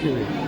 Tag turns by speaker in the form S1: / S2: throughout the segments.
S1: Thank you.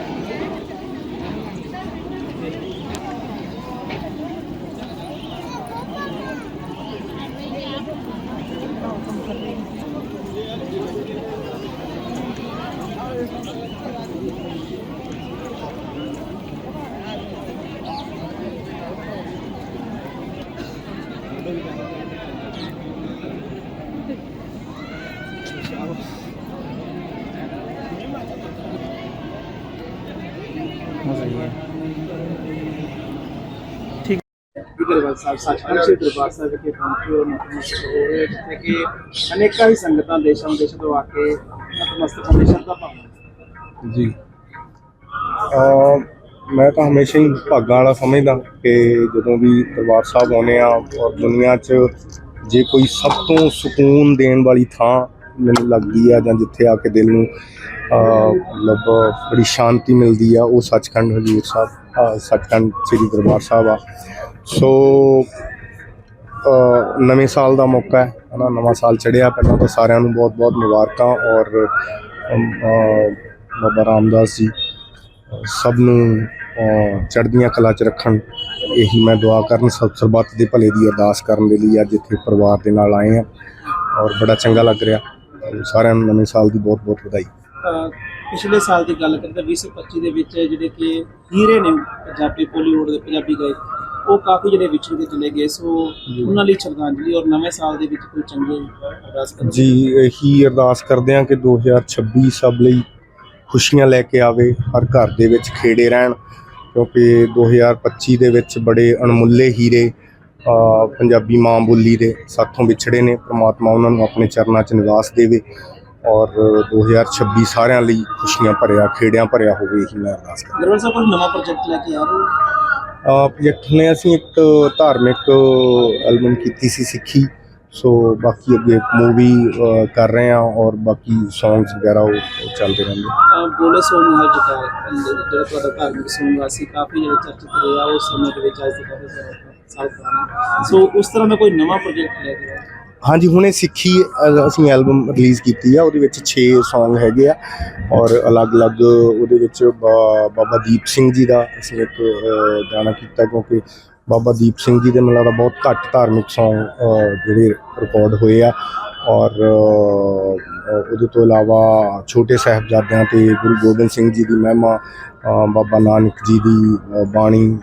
S1: Darbar Sahib, Sachkhand ਸ੍ਰੀ ਦਰਬਾਰ ਸਾਹਿਬ ਵਿਖੇ ਪਹੁੰਚੇ ਹੋ ਨਤਮਸਤਕ ਹੋਏ ਜਿੱਥੇ ਕਿ ਅਨੇਕਾਂ ਹੀ ਸੰਗਤਾਂ ਦੇਸ਼ਾਂ ਵਿਦੇਸ਼ਾਂ ਤੋਂ ਆ ਕੇ ਨਤਮਸਤਕ ਹੁੰਦੇ ਸ਼ਰਧਾ ਭਾਵਨਾ
S2: ਜੀ। ਮੈਂ ਤਾਂ ਹਮੇਸ਼ਾ ਹੀ ਭਾਗਾਂ ਵਾਲਾ ਸਮਝਦਾ ਕਿ ਜਦੋਂ ਵੀ ਦਰਬਾਰ ਸਾਹਿਬ ਆਉਂਦੇ ਆ ਔਰ ਦੁਨੀਆ 'ਚ ਜੇ ਕੋਈ ਸਭ ਤੋਂ ਸਕੂਨ ਦੇਣ ਵਾਲੀ ਥਾਂ ਮੈਨੂੰ ਲੱਗਦੀ ਆ ਜਾਂ ਜਿੱਥੇ ਆ ਕੇ ਦਿਲ ਨੂੰ ਮਤਲਬ ਬੜੀ ਸ਼ਾਂਤੀ ਮਿਲਦੀ ਆ, ਉਹ ਸੱਚਖੰਡ ਹਜੂਰ ਸਾਹਿਬ ਸੱਚਖੰਡ ਸ੍ਰੀ ਦਰਬਾਰ ਸਾਹਿਬ ਆ। ਸੋ ਨਵੇਂ ਸਾਲ ਦਾ ਮੌਕਾ ਹੈ ਹਨਾ ਨਵਾਂ ਸਾਲ ਚੜਿਆ ਪਹਿਲਾਂ ਤਾਂ ਸਾਰਿਆਂ ਨੂੰ ਬਹੁਤ ਬਹੁਤ ਮੁਬਾਰਕਾਂ ਔਰ ਬਾਬਾ ਰਾਮਦਾਸ ਜੀ ਸਭ ਨੂੰ ਅ, ਚੜ੍ਹਦੀਆਂ ਕਲਾ ਚ ਰੱਖਣ ਇਹੀ ਮੈਂ ਦੁਆ ਕਰਨ ਸਭ ਸਰਬੱਤ ਦੇ ਭਲੇ ਦੀ ਅਰਦਾਸ ਕਰਨ ਦੇ ਲਈ ਅੱਜ ਇੱਥੇ ਪਰਿਵਾਰ ਦੇ ਨਾਲ ਆਏ ਹਾਂ ਔਰ ਬੜਾ ਚੰਗਾ ਲੱਗ ਰਿਹਾ ਸਾਰਿਆਂ ਨੂੰ ਨਵੇਂ ਸਾਲ ਦੀ ਬਹੁਤ ਬਹੁਤ ਵਧਾਈ।
S1: ਪਿਛਲੇ ਸਾਲ ਦੀ ਗੱਲ ਕਰੀਏ ਤਾਂ 2025 ਦੇ ਵਿੱਚ ਜਿਹੜੇ ਕਿ ਹੀਰੇ ਨੇ ਪੰਜਾਬੀ ਬਾਲੀਵੁੱਡ ਦੇ ਪੰਜਾਬੀ ਗਾਇਕ ਉਹ ਕਾਫੀ ਜਿਹੜੇ ਵਿਛੜ ਕੇ ਚਲੇ ਗਏ ਸੋ ਉਹਨਾਂ ਲਈ ਸ਼ਰਧਾਂਜਲੀ ਔਰ ਨਵੇਂ ਸਾਲ ਦੇ ਵਿੱਚ ਕੋਈ ਚੰਗੇ ਅਰਦਾਸ ਕਰੋ
S2: ਜੀ ਇਹੀ ਅਰਦਾਸ ਕਰਦੇ ਹਾਂ ਕਿ 2026 ਸਭ ਲਈ ਖੁਸ਼ੀਆਂ ਲੈ ਕੇ ਆਵੇ ਹਰ ਘਰ ਦੇ ਵਿੱਚ ਖੇੜੇ ਰਹਿਣ ਕਿਉਂਕਿ 2025 ਦੇ ਵਿੱਚ ਬੜੇ ਅਣਮੁੱਲੇ ਹੀਰੇ ਪੰਜਾਬੀ ਮਾਂ ਬੋਲੀ ਦੇ ਸਾਥੋਂ ਵਿਛੜੇ ਨੇ ਪ੍ਰਮਾਤਮਾ ਉਹਨਾਂ ਨੂੰ ਆਪਣੇ ਚਰਨਾਂ 'ਚ ਨਿਵਾਸ ਦੇਵੇ ਔਰ 2026 ਸਾਰਿਆਂ ਲਈ ਖੁਸ਼ੀਆਂ ਭਰਿਆ ਖੇੜਿਆਂ ਭਰਿਆ ਹੋਵੇ ਇਹੀ ਮੈਂ ਅਰਦਾਸ ਕਰਦਾ
S1: ਗਰਵਲ ਸਾਹਿਬ ਕੋਈ ਨਵਾਂ ਪ੍ਰੋਜੈਕਟ ਲੈ ਕੇ ਆ ਰਹੇ ਹੋ?
S2: ਪ੍ਰੋਜੈਕਟ ਨੇ ਅਸੀਂ ਇੱਕ ਧਾਰਮਿਕ ਐਲਬਮ ਕੀਤੀ ਸੀ ਸਿੱਖੀ। ਸੋ ਬਾਕੀ ਅੱਗੇ ਮੂਵੀ ਕਰ ਰਹੇ ਹਾਂ ਔਰ ਬਾਕੀ ਸੌਂਗਸ ਵਗੈਰਾ ਉਹ ਚੱਲਦੇ ਰਹਿੰਦੇ।
S1: ਅਹ, ਬੋਲੇ ਸੋਨੂ ਹਰ ਜਗ੍ਹਾ ਜਿਹੜਾ ਤੁਹਾਡਾ ਧਾਰਮਿਕ ਸੌਂਗ ਆ ਸੀ ਕਾਫੀ ਜਿਹੜੇ ਚਰਚਿਤ ਰਿਹਾ ਉਸ ਸਮੇਂ ਦੇ ਵਿੱਚ ਅੱਜ ਤੋਂ ਕਾਫੀ ਸਾਲ ਸੋ ਉਸ ਤਰ੍ਹਾਂ ਦਾ ਕੋਈ ਨਵਾਂ ਪ੍ਰੋਜੈਕਟ ਲੈ ਕੇ ਆਏ?
S2: ਹਾਂਜੀ ਹੁਣੇ ਸਿੱਖੀ ਅ, ਅਸੀਂ ਐਲਬਮ ਰਿਲੀਜ਼ ਕੀਤੀ ਆ ਉਹਦੇ ਵਿੱਚ 6 Song ਹੈਗੇ ਆ ਔਰ ਅਲੱਗ-ਅਲੱਗ ਉਹਦੇ ਵਿੱਚ ਬਾ- ਬਾਬਾ ਦੀਪ ਸਿੰਘ ਜੀ ਦਾ ਅਸੀਂ ਇੱਕ ਅ, ਗਾਣਾ ਕੀਤਾ ਕਿਉਂਕਿ ਬਾਬਾ ਦੀਪ ਸਿੰਘ ਜੀ ਦੇ ਮੈਨੂੰ ਲੱਗਦਾ ਬਹੁਤ ਘੱਟ ਧਾਰਮਿਕ Song ਜਿਹੜੇ ਰਿਕਾਰਡ ਹੋਏ ਆ। ਔਰ ਉਹਦੇ ਤੋਂ ਇਲਾਵਾ ਛੋਟੇ ਸਾਹਿਬਜ਼ਾਦਿਆਂ ਤੇ ਗੁਰੂ ਗੋਬਿੰਦ ਸਿੰਘ ਜੀ ਦੀ ਮਹਿਮਾ ਬਾਬਾ ਨਾਨਕ ਜੀ ਦੀ ਬਾਣੀ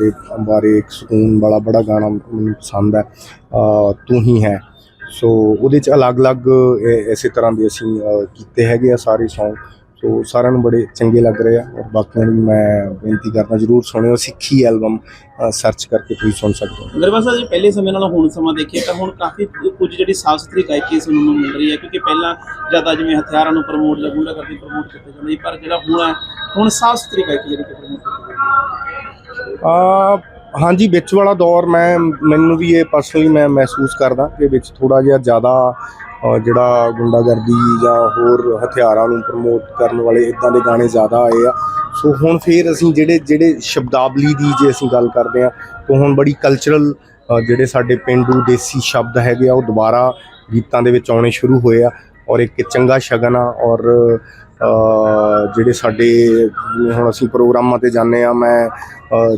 S2: ਦੇ ਬਾਰੇ ਇੱਕ ਸਕੂਨ ਵਾਲਾ ਬੜਾ ਗਾਣਾ ਮੈਨੂੰ ਪਸੰਦ ਹੈ ਤੂੰ ਹੀ ਹੈ। ਸੋ ਉਹਦੇ ਚ ਅਲੱਗ-ਅਲੱਗ ਇਸੇ ਤਰ੍ਹਾਂ ਦੇ ਅਸੀਂ ਕੀਤੇ ਹੈਗੇ ਆ ਸਾਰੇ Song ਸੋ ਸਾਰਿਆਂ ਨੂੰ ਬੜੇ ਚੰਗੇ ਲੱਗ ਰਹੇ ਆ ਔਰ ਬਾਕੀਆਂ ਨੂੰ ਮੈਂ ਬੇਨਤੀ ਕਰਦਾ ਜਰੂਰ ਸੁਣਿਓ ਸਿੱਖੀ ਐਲਬਮ ਸਰਚ ਕਰਕੇ ਤੁਸੀਂ ਸੁਣ ਸਕਦੇ ਹੋ।
S1: ਗਰਵਲ ਸਾਹਿਬ ਜੀ ਪਹਿਲੇ ਸਮੇਂ ਨਾਲੋਂ ਹੁਣ ਸਮਾਂ ਦੇਖੀਏ ਤਾਂ ਹੁਣ ਕਾਫੀ ਕੁਝ ਜਿਹੜੀ ਸਾਫ਼ ਸੁਥਰੀ ਗਾਇਕੀ ਸੁਣਨ ਨੂੰ ਮਿਲ ਰਹੀ ਹੈ ਕਿਉਂਕਿ ਪਹਿਲਾਂ ਜ਼ਿਆਦਾ ਜਿਵੇਂ ਹਥਿਆਰਾਂ ਨੂੰ ਪ੍ਰਮੋਟ ਜਾਂ ਗੁੰਡਾਗਰਦੀ ਪ੍ਰਮੋਟ ਕੀਤਾ ਜਾਂਦਾ ਸੀ ਪਰ ਜਿਹੜਾ ਹੁਣ ਹੈ ਹੁਣ ਸਾਫ਼ ਸੁਥਰੀ ਗਾਇਕੀ ਜਿਹੜੀ ਕਿ ਪ੍ਰਮੋਟ ਕੀਤੀ
S2: ਆ ਹਾਂਜੀ ਵਿੱਚ ਵਾਲਾ ਦੌਰ ਮੈਂ ਮੈਨੂੰ ਵੀ ਇਹ ਪਰਸਨਲੀ ਮੈਂ ਮਹਿਸੂਸ ਕਰਦਾ ਕਿ ਵਿੱਚ ਥੋੜਾ ਜਿਹਾ ਜ਼ਿਆਦਾ ਜਿਹੜਾ ਗੁੰਡਾਗਰਦੀ ਜਾਂ ਹੋਰ ਹਥਿਆਰਾਂ ਨੂੰ ਪ੍ਰਮੋਟ ਕਰਨ ਵਾਲੇ ਇਦਾਂ ਦੇ ਗਾਣੇ ਜ਼ਿਆਦਾ ਆਏ ਆ। ਸੋ ਹੁਣ ਫੇਰ ਅਸੀਂ ਜਿਹੜੇ ਜਿਹੜੇ ਸ਼ਬਦਾਵਲੀ ਦੀ ਜੇ ਅਸੀਂ ਗੱਲ ਕਰਦੇ ਆ, ਤਾਂ ਹੁਣ ਬੜੀ ਕਲਚਰਲ ਜਿਹੜੇ ਸਾਡੇ ਪਿੰਡੂ ਦੇਸੀ ਸ਼ਬਦ ਹੈਗੇ ਆ, ਉਹ ਦੁਬਾਰਾ ਗੀਤਾਂ ਦੇ ਵਿੱਚ ਆਉਣੇ ਸ਼ੁਰੂ ਹੋਏ ਆ ਔਰ ਇੱਕ ਚੰਗਾ ਸ਼ਗਨ ਆ ਔਰ ਜਿਹੜੇ ਸਾਡੇ ਜਿਵੇਂ ਹੁਣ ਅਸੀਂ ਪ੍ਰੋਗਰਾਮਾਂ ਤੇ ਜਾਂਦੇ ਆ ਮੈਂ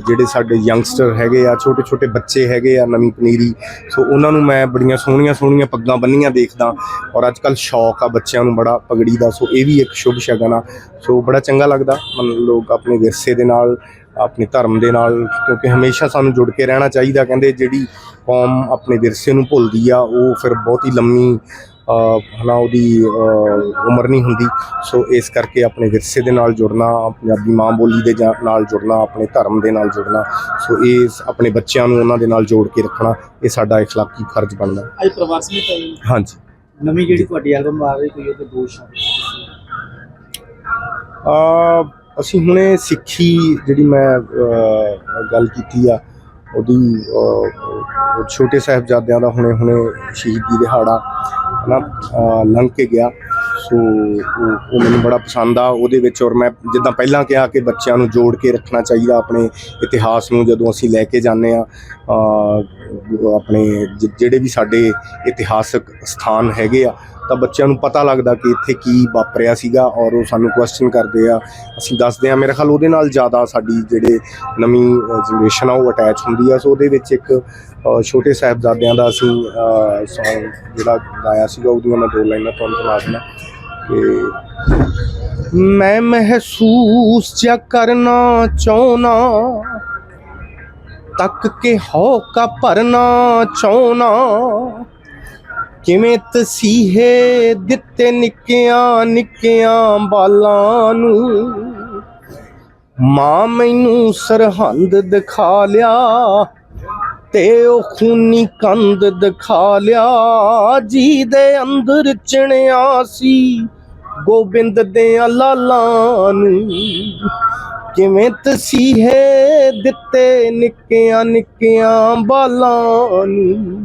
S2: ਜਿਹੜੇ ਸਾਡੇ ਯੰਗਸਟਰ ਹੈਗੇ ਆ ਛੋਟੇ ਛੋਟੇ ਬੱਚੇ ਹੈਗੇ ਆ ਨਵੀਂ ਪਨੀਰੀ, ਸੋ ਉਹਨਾਂ ਨੂੰ ਮੈਂ ਬੜੀਆਂ ਸੋਹਣੀਆਂ ਸੋਹਣੀਆਂ ਪੱਗਾਂ ਬੰਨੀਆਂ ਦੇਖਦਾ ਔਰ ਅੱਜ ਕੱਲ ਸ਼ੌਕ ਆ ਬੱਚਿਆਂ ਨੂੰ ਬੜਾ ਪਗੜੀ ਦਾ, ਸੋ ਇਹ ਵੀ ਇੱਕ ਸ਼ੁਭ ਸ਼ਗਨ ਆ, ਸੋ ਬੜਾ ਚੰਗਾ ਲੱਗਦਾ, ਮਨ ਲੋਕ ਆਪਣੇ ਵਿਰਸੇ ਦੇ ਨਾਲ ਆਪਣੇ ਧਰਮ ਦੇ ਨਾਲ ਕਿਉਂਕਿ ਹਮੇਸ਼ਾ ਸਾਨੂੰ ਜੁੜ ਕੇ ਰਹਿਣਾ ਚਾਹੀਦਾ। ਕਹਿੰਦੇ ਜਿਹੜੀ ਕੌਮ ਆਪਣੇ ਵਿਰਸੇ ਨੂੰ ਭੁੱਲਦੀ ਆ ਉਹ ਫਿਰ ਬਹੁਤੀ ਲੰਮੀ ਅ, ਹਨਾ ਉਹਦੀ ਉਮਰ ਨਹੀਂ ਹੁੰਦੀ। ਸੋ ਇਸ ਕਰਕੇ ਆਪਣੇ ਵਿਰਸੇ ਦੇ ਨਾਲ ਜੁੜਨਾ ਪੰਜਾਬੀ ਮਾਂ ਬੋਲੀ ਦੇ ਨਾਲ ਜੁੜਨਾ ਆਪਣੇ ਧਰਮ ਦੇ ਨਾਲ ਜੁੜਨਾ ਸੋ ਇਹ ਆਪਣੇ ਬੱਚਿਆਂ ਨੂੰ ਉਹਨਾਂ ਦੇ ਨਾਲ ਜੋੜ ਕੇ ਰੱਖਣਾ ਇਹ ਸਾਡਾ ਇਖਲਾਕੀ ਫਰਜ਼ ਬਣਦਾ।
S1: ਅੱਜ ਪਰਿਵਾਰ ਸਮੇਤ ਆਏ ਹੋ।
S2: ਹਾਂਜੀ।
S1: ਨਵੀਂ ਜਿਹੜੀ ਤੁਹਾਡੀ ਐਲਬਮ ਆ ਰਹੀ ਕੋਈ ਉਹਦੇ ਦੋ ਸ਼ਬਦ?
S2: ਅ ਅਸੀਂ ਹੁਣੇ ਸਿੱਖੀ ਜਿਹੜੀ ਮੈਂ ਗੱਲ ਕੀਤੀ ਆ ਉਹਦੀ ਛੋਟੇ ਸਾਹਿਬਜ਼ਾਦਿਆਂ ਦਾ ਹੁਣੇ ਹੁਣੇ ਸ਼ਹੀਦੀ ਦਿਹਾੜਾ ਹਨਾ ਅ, ਲੰਘ ਕੇ ਗਿਆ। ਸੋ ਉਹ ਉਹ ਮੈਨੂੰ ਬੜਾ ਪਸੰਦ ਆ। ਉਹਦੇ ਵਿੱਚ ਔਰ ਮੈਂ ਜਿੱਦਾਂ ਪਹਿਲਾਂ ਕਿਹਾ ਕਿ ਬੱਚਿਆਂ ਨੂੰ ਜੋੜ ਕੇ ਰੱਖਣਾ ਚਾਹੀਦਾ ਆਪਣੇ ਇਤਿਹਾਸ ਨੂੰ, ਜਦੋਂ ਅਸੀਂ ਲੈ ਕੇ ਜਾਂਦੇ ਆ ਆਪਣੇ ਜ- ਜਿਹੜੇ ਵੀ ਸਾਡੇ ਇਤਿਹਾਸਕ ਸਥਾਨ ਹੈਗੇ ਆ, ਤਾਂ ਬੱਚਿਆਂ ਨੂੰ ਪਤਾ ਲੱਗਦਾ ਕਿ ਇੱਥੇ ਕੀ ਵਾਪਰਿਆ ਸੀਗਾ ਔਰ ਉਹ ਸਾਨੂੰ ਕੁਐਸਚਨ ਕਰਦੇ ਆ। ਅਸੀਂ ਦੱਸਦੇ ਆ ਮੇਰੇ ਖਿਆਲ ਉਹਦੇ ਨਾਲ ਜ਼ਿਆਦਾ ਸਾਡੀ ਜਿਹੜੇ ਨਵੀਂ ਜਨਰੇਸ਼ਨ ਆ, ਉਹ ਅਟੈਚ ਹੁੰਦੀ ਆ। ਸੋ ਉਹਦੇ ਵਿੱਚ ਇੱਕ ਛੋਟੇ ਸਾਹਿਬਜ਼ਾਦਿਆਂ ਦਾ ਅਸੀਂ ਸੌਂਗ ਜਿਹੜਾ ਗਾਇਆ ਸੀਗਾ ਉਹਦੀਆਂ ਮੈਂ ਦੋ ਲਾਈਨਾਂ ਤੁਹਾਨੂੰ ਸੁਣਾ ਦਿੰਦਾ। ਕਿ ਮੈਂ ਮਹਿਸੂਸ ਜਾ ਕਰਨਾ ਚਾਹਣਾ ਤੱਕ ਕੇ ਹੌਕਾ ਭਰਨਾ ਚਾਹਣਾ ਕਿਵੇਂ ਤਸੀਹੇ ਦਿੱਤੇ ਨਿੱਕਿਆਂ ਨਿੱਕਿਆਂ ਬਾਲਾਂ ਨੂੰ। ਮਾਂ ਮੈਨੂੰ ਸਰਹੰਦ ਦਿਖਾ ਲਿਆ ਤੇ ਉਹ ਖੂਨੀ ਕੰਧ ਦਿਖਾ ਲਿਆ ਜੀ ਦੇ ਅੰਦਰ ਚਿਣਿਆ ਸੀ। ਗੋਬਿੰਦ ਦੇ ਲਾਲਾਂ ਨੂੰ ਕਿਵੇਂ ਤਸੀਹੇ ਦਿੱਤੇ ਨਿੱਕਿਆਂ ਨਿੱਕਿਆਂ ਬਾਲਾਂ ਨੂੰ।